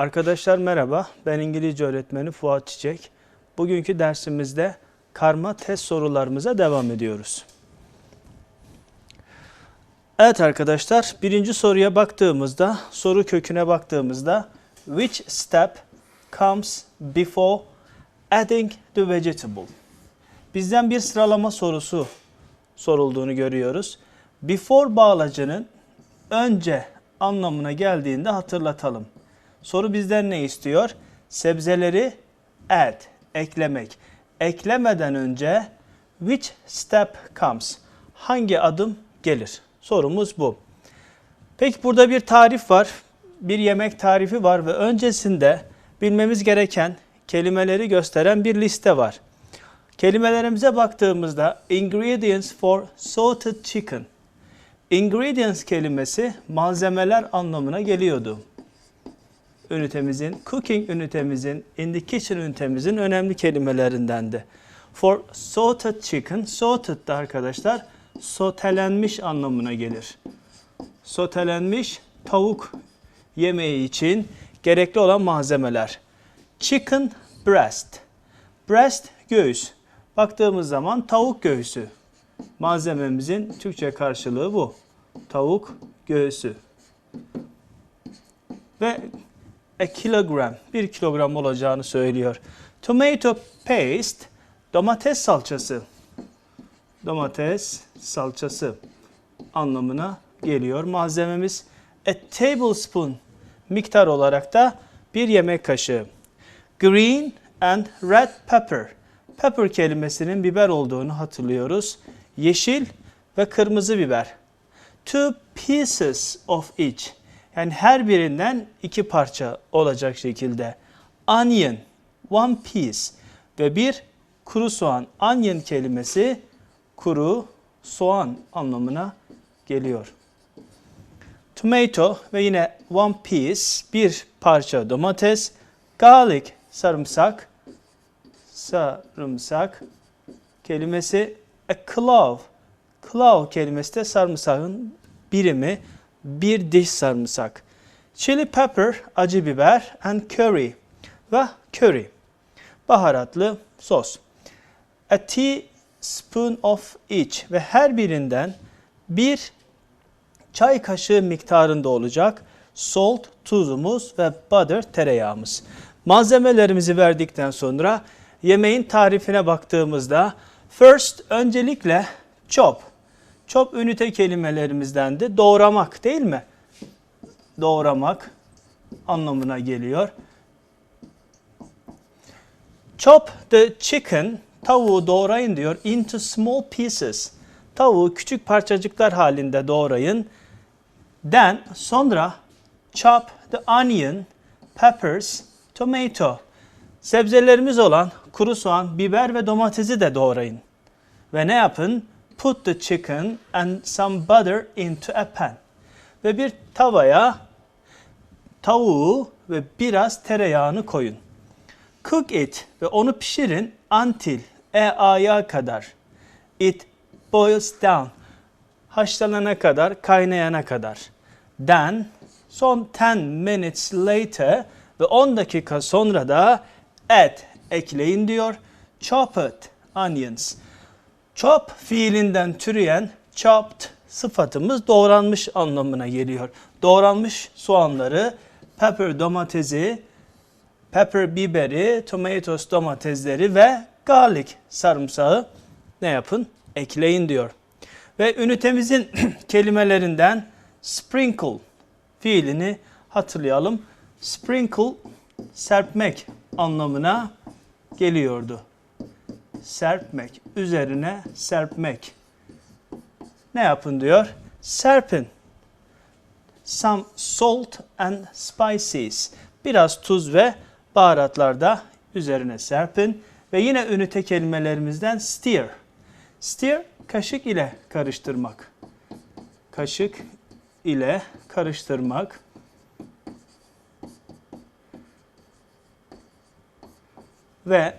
Arkadaşlar merhaba. Ben İngilizce öğretmeni Fuat Çiçek. Bugünkü dersimizde karma test sorularımıza devam ediyoruz. Evet arkadaşlar, birinci soruya baktığımızda, soru köküne baktığımızda which step comes before adding the vegetable? Bizden bir sıralama sorusu sorulduğunu görüyoruz. Before bağlacının önce anlamına geldiğinde hatırlatalım. Soru bizden ne istiyor? Sebzeleri add, eklemek. Eklemeden önce which step comes? Hangi adım gelir? Sorumuz bu. Peki burada bir tarif var. Bir yemek tarifi var ve öncesinde bilmemiz gereken kelimeleri gösteren bir liste var. Kelimelerimize baktığımızda ingredients for salted chicken. Ingredients kelimesi malzemeler anlamına geliyordu. Ünitemizin, cooking ünitemizin, in the kitchen ünitemizin önemli kelimelerindendi. For salted chicken, salted da arkadaşlar sotelenmiş anlamına gelir. Sotelenmiş tavuk yemeği için gerekli olan malzemeler. Chicken breast. Breast göğüs. Baktığımız zaman tavuk göğsü. Malzememizin Türkçe karşılığı bu. Tavuk göğsü. Ve a kilogram, bir kilogram olacağını söylüyor. Tomato paste, domates salçası. Domates salçası anlamına geliyor. Malzememiz a tablespoon miktar olarak da bir yemek kaşığı. Green and red pepper. Pepper kelimesinin biber olduğunu hatırlıyoruz. Yeşil ve kırmızı biber. Two pieces of each. Yani her birinden iki parça olacak şekilde. Onion, one piece ve bir kuru soğan. Onion kelimesi kuru soğan anlamına geliyor. Tomato ve yine one piece bir parça domates. Garlic sarımsak. Sarımsak kelimesi a clove. Clove kelimesi de sarımsağın birimi bir diş sarımsak. Chili pepper acı biber and curry ve curry baharatlı sos. A teaspoon of each ve her birinden bir çay kaşığı miktarında olacak salt tuzumuz ve butter tereyağımız. Malzemelerimizi verdikten sonra yemeğin tarifine baktığımızda first öncelikle chop. Chop ünite kelimelerimizden de doğramak değil mi? Doğramak anlamına geliyor. Chop the chicken, tavuğu doğrayın diyor, into small pieces. Tavuğu küçük parçacıklar halinde doğrayın. Then sonra chop the onion, peppers, tomato. Sebzelerimiz olan kuru soğan, biber ve domatesi de doğrayın. Ve ne yapın? Put the chicken and some butter into a pan. Ve bir tavaya tavuğu ve biraz tereyağını koyun. Cook it ve onu pişirin until e aya kadar. It boils down. Haşlanana kadar, kaynayana kadar. Then son 10 minutes later ve 10 dakika sonra da add ekleyin diyor. Chopped onions. Chop fiilinden türeyen chopped sıfatımız doğranmış anlamına geliyor. Doğranmış soğanları, pepper domatesi, pepper biberi, tomatoes domatesleri ve garlic sarımsağı ne yapın? Ekleyin diyor. Ve ünitemizin kelimelerinden sprinkle fiilini hatırlayalım. Sprinkle serpmek anlamına geliyordu. Serpmek, üzerine serpmek. Ne yapın diyor? Serpin. Some salt and spices. Biraz tuz ve baharatlar da üzerine serpin. Ve yine ünite kelimelerimizden stir. Stir, kaşık ile karıştırmak. Kaşık ile karıştırmak. Ve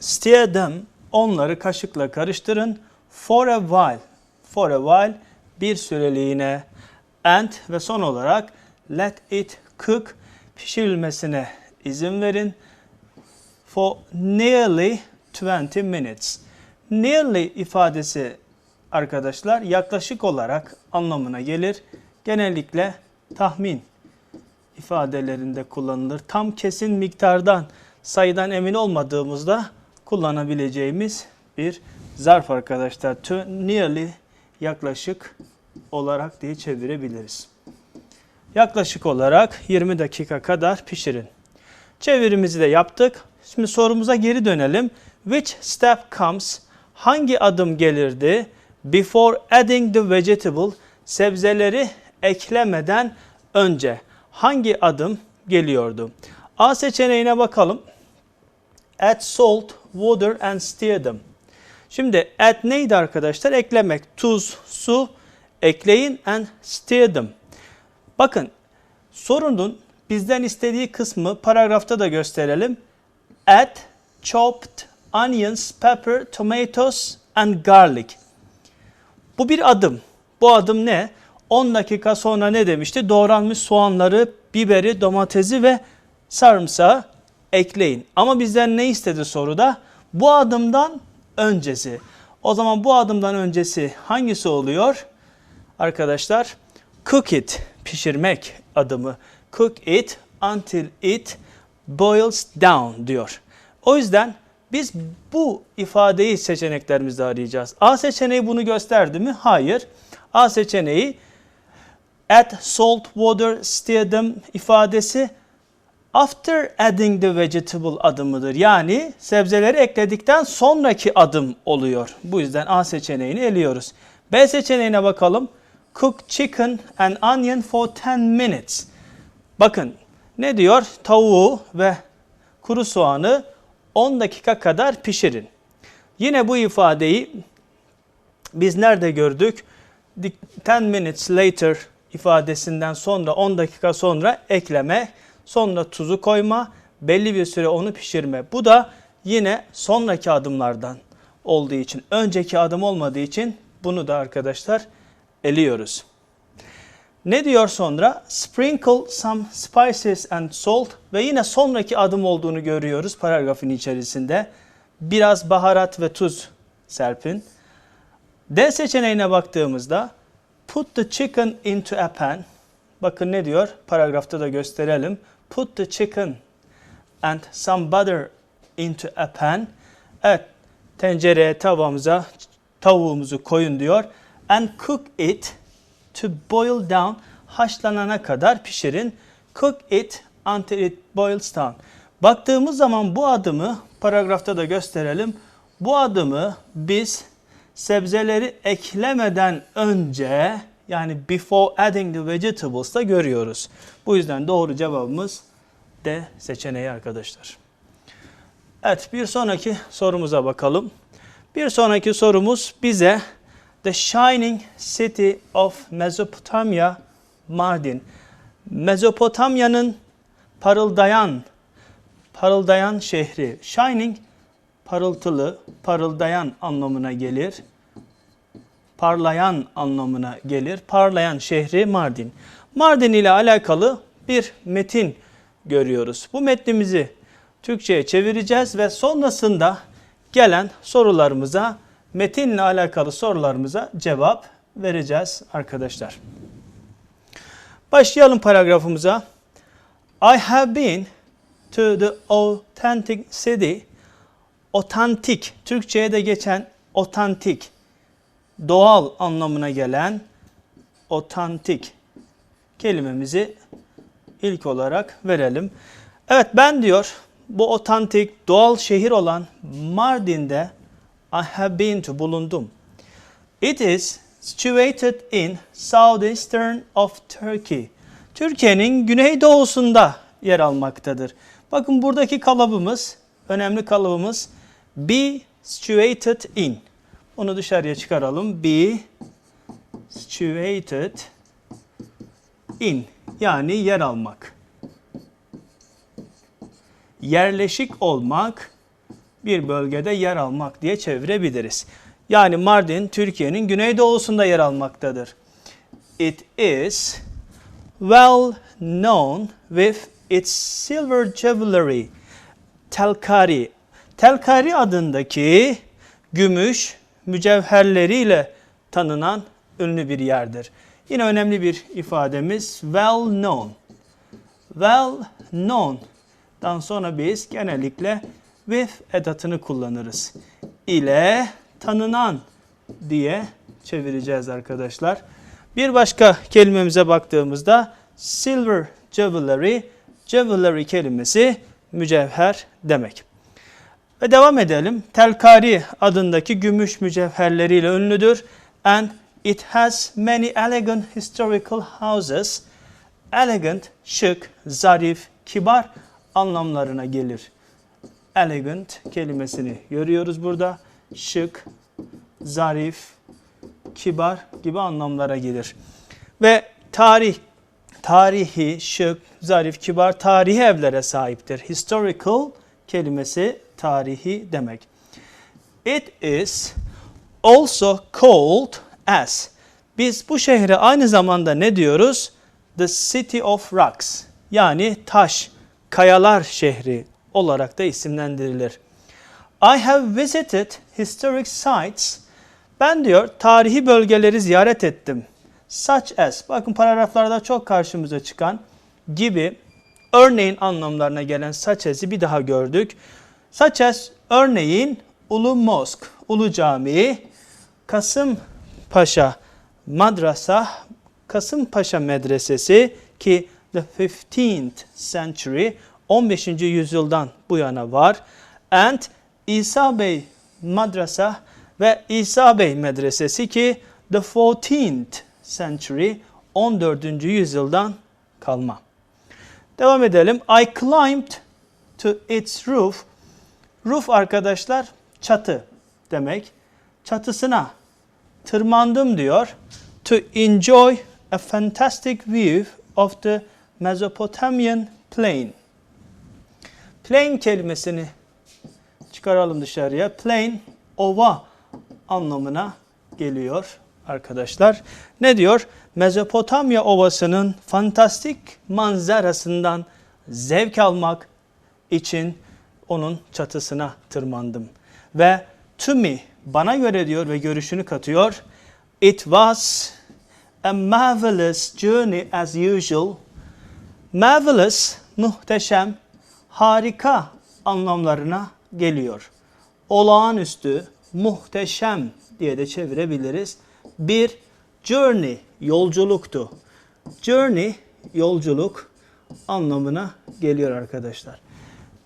stir them, onları kaşıkla karıştırın. For a while, for a while bir süreliğine. And ve son olarak let it cook, pişirilmesine izin verin. For nearly 20 minutes. Nearly ifadesi arkadaşlar yaklaşık olarak anlamına gelir. Genellikle tahmin ifadelerinde kullanılır. Tam kesin miktardan, sayıdan emin olmadığımızda kullanabileceğimiz bir zarf arkadaşlar. To nearly yaklaşık olarak diye çevirebiliriz. Yaklaşık olarak 20 dakika kadar pişirin. Çevirimizi de yaptık. Şimdi sorumuza geri dönelim. Which step comes? Hangi adım gelirdi? Before adding the vegetable, sebzeleri eklemeden önce hangi adım geliyordu? A seçeneğine bakalım. Add salt, water and stir them. Şimdi add neydi arkadaşlar? Eklemek. Tuz, su, ekleyin and stir them. Bakın sorunun bizden istediği kısmı paragrafta da gösterelim. Add chopped onions, pepper, tomatoes and garlic. Bu bir adım. Bu adım ne? 10 dakika sonra ne demişti? Doğranmış soğanları, biberi, domatesi ve sarımsağı ekleyin. Ama bizden ne istedi soruda? Bu adımdan öncesi. O zaman bu adımdan öncesi hangisi oluyor? Arkadaşlar cook it pişirmek adımı. Cook it until it boils down diyor. O yüzden biz bu ifadeyi seçeneklerimizde arayacağız. A seçeneği bunu gösterdi mi? Hayır. A seçeneği add salt, water, stir them ifadesi after adding the vegetable adımıdır. Yani sebzeleri ekledikten sonraki adım oluyor. Bu yüzden A seçeneğini eliyoruz. B seçeneğine bakalım. Cook chicken and onion for 10 minutes. Bakın ne diyor? Tavuğu ve kuru soğanı 10 dakika kadar pişirin. Yine bu ifadeyi biz nerede gördük? 10 minutes later ifadesinden sonra 10 dakika sonra ekleme, sonra tuzu koyma, belli bir süre onu pişirme. Bu da yine sonraki adımlardan olduğu için, önceki adım olmadığı için bunu da arkadaşlar eliyoruz. Ne diyor sonra? Sprinkle some spices and salt ve yine sonraki adım olduğunu görüyoruz paragrafın içerisinde. Biraz baharat ve tuz serpin. D seçeneğine baktığımızda put the chicken into a pan. Bakın ne diyor? Paragrafta da gösterelim. Put the chicken and some butter into a pan. Evet, tencereye, tavamıza tavuğumuzu koyun diyor. And cook it to boil down. Haşlanana kadar pişirin. Cook it until it boils down. Baktığımız zaman bu adımı paragrafta da gösterelim. Bu adımı biz sebzeleri eklemeden önce yani before adding the vegetables da görüyoruz. Bu yüzden doğru cevabımız D seçeneği arkadaşlar. Evet bir sonraki sorumuza bakalım. Bir sonraki sorumuz bize The Shining City of Mesopotamia Mardin. Mezopotamya'nın parıldayan parıldayan şehri. Shining parıltılı, parıldayan anlamına gelir. Parlayan anlamına gelir. Parlayan şehri Mardin. Mardin ile alakalı bir metin görüyoruz. Bu metnimizi Türkçe'ye çevireceğiz ve sonrasında gelen sorularımıza, metinle alakalı sorularımıza cevap vereceğiz arkadaşlar. Başlayalım paragrafımıza. I have been to the authentic city. Otantik, Türkçe'ye de geçen otantik, doğal anlamına gelen otantik kelimemizi ilk olarak verelim. Evet ben diyor bu otantik doğal şehir olan Mardin'de I have been to bulundum. It is situated in southeastern of Turkey. Türkiye'nin güneydoğusunda yer almaktadır. Bakın buradaki kalıbımız, önemli kalıbımız be situated in. Onu dışarıya çıkaralım. Be situated in yani yer almak. Yerleşik olmak, bir bölgede yer almak diye çevirebiliriz. Yani Mardin Türkiye'nin güneydoğusunda yer almaktadır. It is well known with its silver jewelry. Telkari. Telkari adındaki gümüş mücevherleriyle tanınan ünlü bir yerdir. Yine önemli bir ifademiz well known. Well known'dan sonra biz genellikle with edatını kullanırız. İle tanınan diye çevireceğiz arkadaşlar. Bir başka kelimemize baktığımızda silver jewelry, jewelry kelimesi mücevher demek. Ve devam edelim. Telkari adındaki gümüş mücevherleriyle ünlüdür. And it has many elegant historical houses. Elegant, şık, zarif, kibar anlamlarına gelir. Elegant kelimesini görüyoruz burada. Şık, zarif, kibar gibi anlamlara gelir. Ve tarih, tarihi, şık, zarif, kibar tarihi evlere sahiptir. Historical kelimesi tarihi demek. It is also called as. Biz bu şehre aynı zamanda ne diyoruz? The City of Rocks. Yani taş, kayalar şehri olarak da isimlendirilir. I have visited historic sites. Ben diyor tarihi bölgeleri ziyaret ettim. Such as, bakın paragraflarda çok karşımıza çıkan gibi örneğin anlamlarına gelen such as'i bir daha gördük. As örneğin Ulu Mosk, Ulu Camii, Kasımpaşa Madrasa, Kasımpaşa Medresesi ki the 15th century 15. yüzyıldan bu yana var. And İsa Bey Madrasa ve İsa Bey Medresesi ki the 14th century 14. yüzyıldan kalma. Devam edelim. I climbed to its roof. Roof arkadaşlar çatı demek. Çatısına tırmandım diyor. To enjoy a fantastic view of the Mesopotamian plain. Plain kelimesini çıkaralım dışarıya. Plain ova anlamına geliyor arkadaşlar. Ne diyor? Mezopotamya ovasının fantastik manzarasından zevk almak için onun çatısına tırmandım. Ve to bana göre diyor ve görüşünü katıyor. It was a marvelous journey as usual. Marvelous, muhteşem, harika anlamlarına geliyor. Olağanüstü, muhteşem diye de çevirebiliriz. Bir journey, yolculuktu. Journey, yolculuk anlamına geliyor arkadaşlar.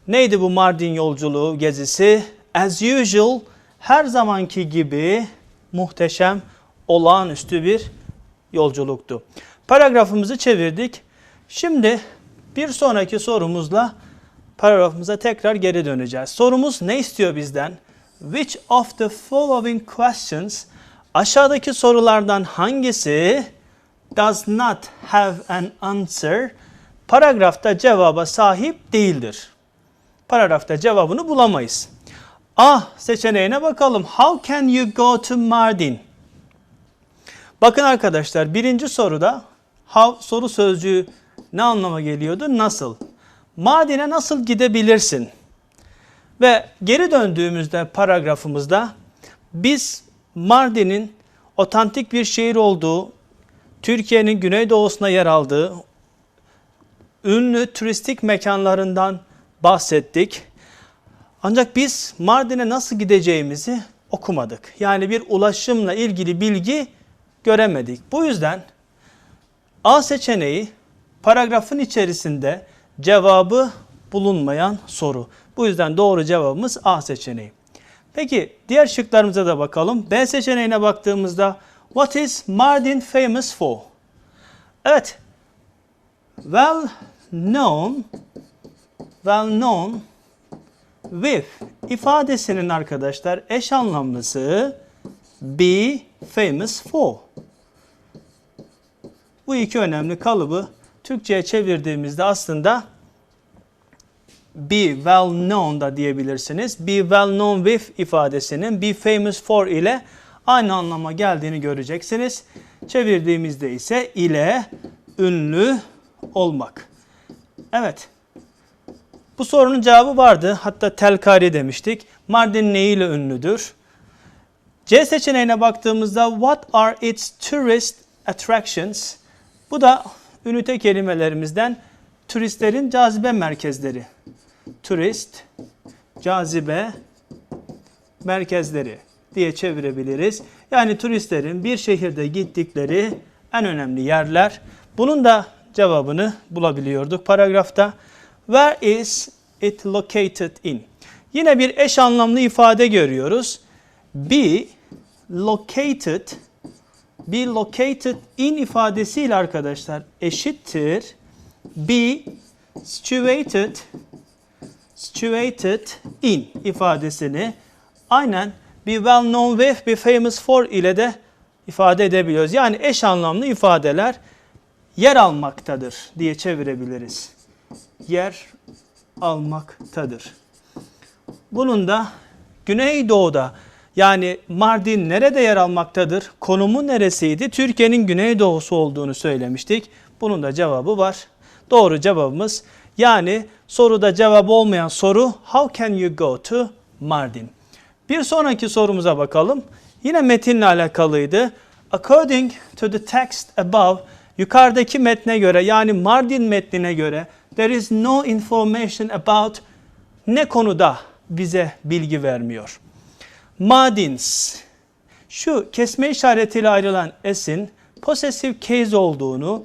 Neydi bu Mardin yolculuğu, gezisi? As usual, her zamanki gibi muhteşem, olağanüstü bir yolculuktu. Paragrafımızı çevirdik. Şimdi bir sonraki sorumuzla paragrafımıza tekrar geri döneceğiz. Sorumuz ne istiyor bizden? Which of the following questions aşağıdaki sorulardan hangisi does not have an answer paragrafta cevaba sahip değildir? Paragrafta cevabını bulamayız. A seçeneğine bakalım. How can you go to Mardin? Bakın arkadaşlar birinci soruda how soru sözcüğü ne anlama geliyordu? Nasıl? Mardin'e nasıl gidebilirsin? Ve geri döndüğümüzde paragrafımızda biz Mardin'in otantik bir şehir olduğu, Türkiye'nin güneydoğusuna yer aldığı ünlü turistik mekanlarından bahsettik. Ancak biz Mardin'e nasıl gideceğimizi okumadık. Yani bir ulaşımla ilgili bilgi göremedik. Bu yüzden A seçeneği paragrafın içerisinde cevabı bulunmayan soru. Bu yüzden doğru cevabımız A seçeneği. Peki diğer şıklarımıza da bakalım. B seçeneğine baktığımızda What is Mardin famous for? Evet. Well known well known with ifadesinin arkadaşlar eş anlamlısı be famous for. Bu iki önemli kalıbı Türkçe'ye çevirdiğimizde aslında be well known da diyebilirsiniz. Be well known with ifadesinin be famous for ile aynı anlama geldiğini göreceksiniz. Çevirdiğimizde ise ile ünlü olmak. Evet, Bu sorunun cevabı vardı. Hatta telkari demiştik. Mardin neyiyle ünlüdür? C seçeneğine baktığımızda what are its tourist attractions? Bu da ünite kelimelerimizden turistlerin cazibe merkezleri. Turist, cazibe merkezleri diye çevirebiliriz. Yani turistlerin bir şehirde gittikleri en önemli yerler. Bunun da cevabını bulabiliyorduk paragrafta. Where is it located in? Yine bir eş anlamlı ifade görüyoruz. Be located be located in ifadesiyle arkadaşlar eşittir be situated situated in ifadesini aynen be well known with, be famous for ile de ifade edebiliyoruz. Yani eş anlamlı ifadeler yer almaktadır diye çevirebiliriz. Yer almaktadır. Bunun da Güneydoğu'da yani Mardin nerede yer almaktadır? Konumu neresiydi? Türkiye'nin güneydoğusu olduğunu söylemiştik. Bunun da cevabı var. Doğru cevabımız yani soruda cevap olmayan soru How can you go to Mardin? Bir sonraki sorumuza bakalım. Yine metinle alakalıydı. According to the text above, yukarıdaki metne göre yani Mardin metnine göre there is no information about ne konuda bize bilgi vermiyor. Madins. Şu kesme işaretiyle ayrılan esin possessive case olduğunu,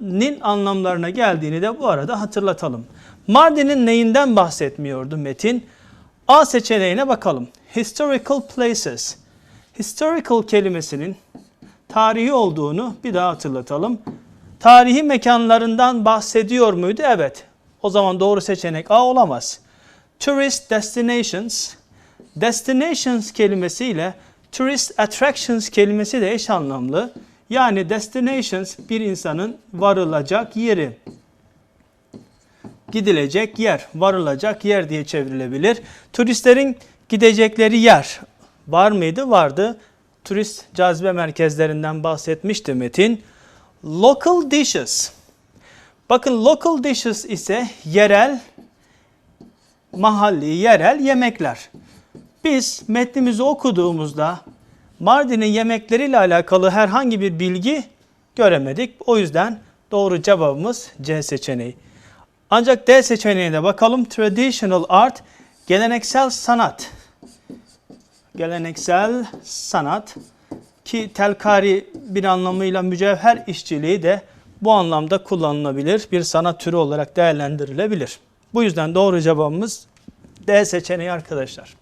nin anlamlarına geldiğini de bu arada hatırlatalım. Mardin'in neyinden bahsetmiyordu metin? A seçeneğine bakalım. Historical places. Historical kelimesinin tarihi olduğunu bir daha hatırlatalım. Tarihi mekanlarından bahsediyor muydu? Evet. O zaman doğru seçenek A olamaz. Tourist destinations. Destinations kelimesiyle tourist attractions kelimesi de eş anlamlı. Yani destinations bir insanın varılacak yeri. Gidilecek yer, varılacak yer diye çevrilebilir. Turistlerin gidecekleri yer var mıydı? Vardı. Turist cazibe merkezlerinden bahsetmişti Metin. Local dishes. Bakın local dishes ise yerel, mahalli, yerel yemekler. Biz metnimizi okuduğumuzda Mardin'in yemekleriyle alakalı herhangi bir bilgi göremedik. O yüzden doğru cevabımız C seçeneği. Ancak D seçeneğine bakalım. Traditional art, geleneksel sanat. Geleneksel sanat ki telkari bir anlamıyla mücevher işçiliği de bu anlamda kullanılabilir. Bir sanat türü olarak değerlendirilebilir. Bu yüzden doğru cevabımız D seçeneği arkadaşlar.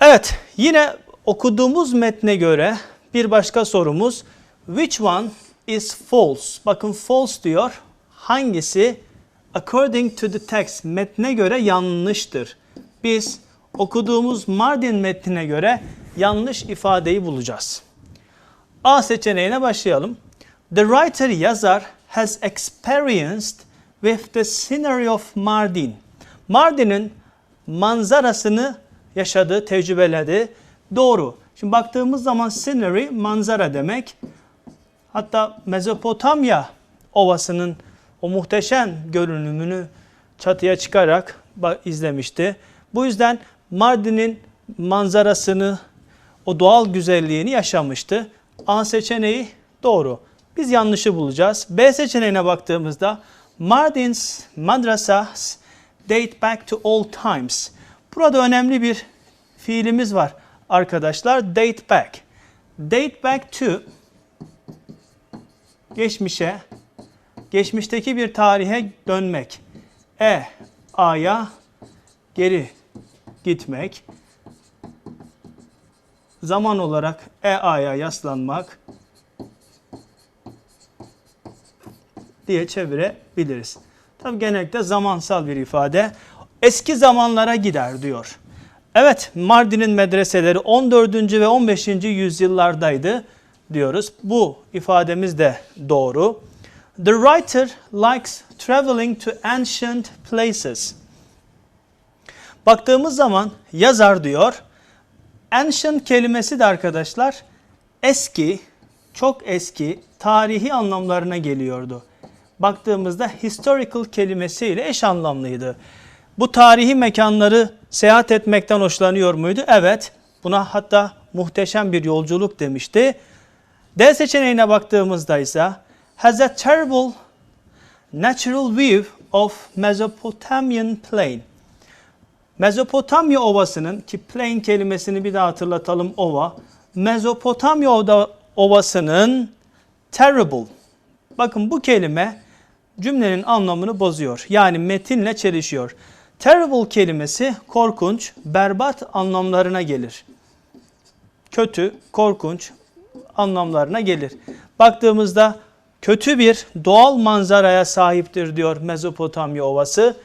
Evet, yine okuduğumuz metne göre bir başka sorumuz which one is false? Bakın false diyor. Hangisi according to the text metne göre yanlıştır? Biz okuduğumuz Mardin metnine göre yanlış ifadeyi bulacağız. A seçeneğine başlayalım. The writer yazar has experienced with the scenery of Mardin. Mardin'in manzarasını yaşadı, tecrübeledi. Doğru. Şimdi baktığımız zaman scenery manzara demek. Hatta Mezopotamya ovasının o muhteşem görünümünü çatıya çıkarak izlemişti. Bu yüzden Mardin'in manzarasını, o doğal güzelliğini yaşamıştı. A seçeneği doğru. Biz yanlışı bulacağız. B seçeneğine baktığımızda Mardin's madrasas date back to old times. Burada önemli bir fiilimiz var arkadaşlar. Date back. Date back to geçmişe, geçmişteki bir tarihe dönmek. E, A'ya geri gitmek. Zaman olarak E, A'ya yaslanmak diye çevirebiliriz. Tabi genellikle zamansal bir ifade. Eski zamanlara gider diyor. Evet Mardin'in medreseleri 14. ve 15. yüzyıllardaydı diyoruz. Bu ifademiz de doğru. The writer likes traveling to ancient places. Baktığımız zaman yazar diyor. Ancient kelimesi de arkadaşlar eski, çok eski, tarihi anlamlarına geliyordu. baktığımızda historical kelimesiyle eş anlamlıydı. Bu tarihi mekanları seyahat etmekten hoşlanıyor muydu? Evet. Buna hatta muhteşem bir yolculuk demişti. D seçeneğine baktığımızda ise has a terrible natural view of Mesopotamian plain. Mezopotamya Ovası'nın ki plain kelimesini bir daha hatırlatalım ova. Mezopotamya Ova- Ovası'nın terrible. Bakın bu kelime cümlenin anlamını bozuyor. Yani metinle çelişiyor. Terrible kelimesi korkunç, berbat anlamlarına gelir. Kötü, korkunç anlamlarına gelir. Baktığımızda kötü bir doğal manzaraya sahiptir diyor Mezopotamya Ovası.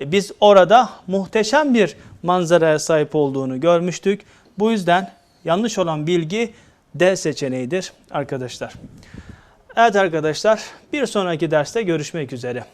E, Biz orada muhteşem bir manzaraya sahip olduğunu görmüştük. Bu yüzden yanlış olan bilgi D seçeneğidir arkadaşlar. Evet arkadaşlar bir sonraki derste görüşmek üzere.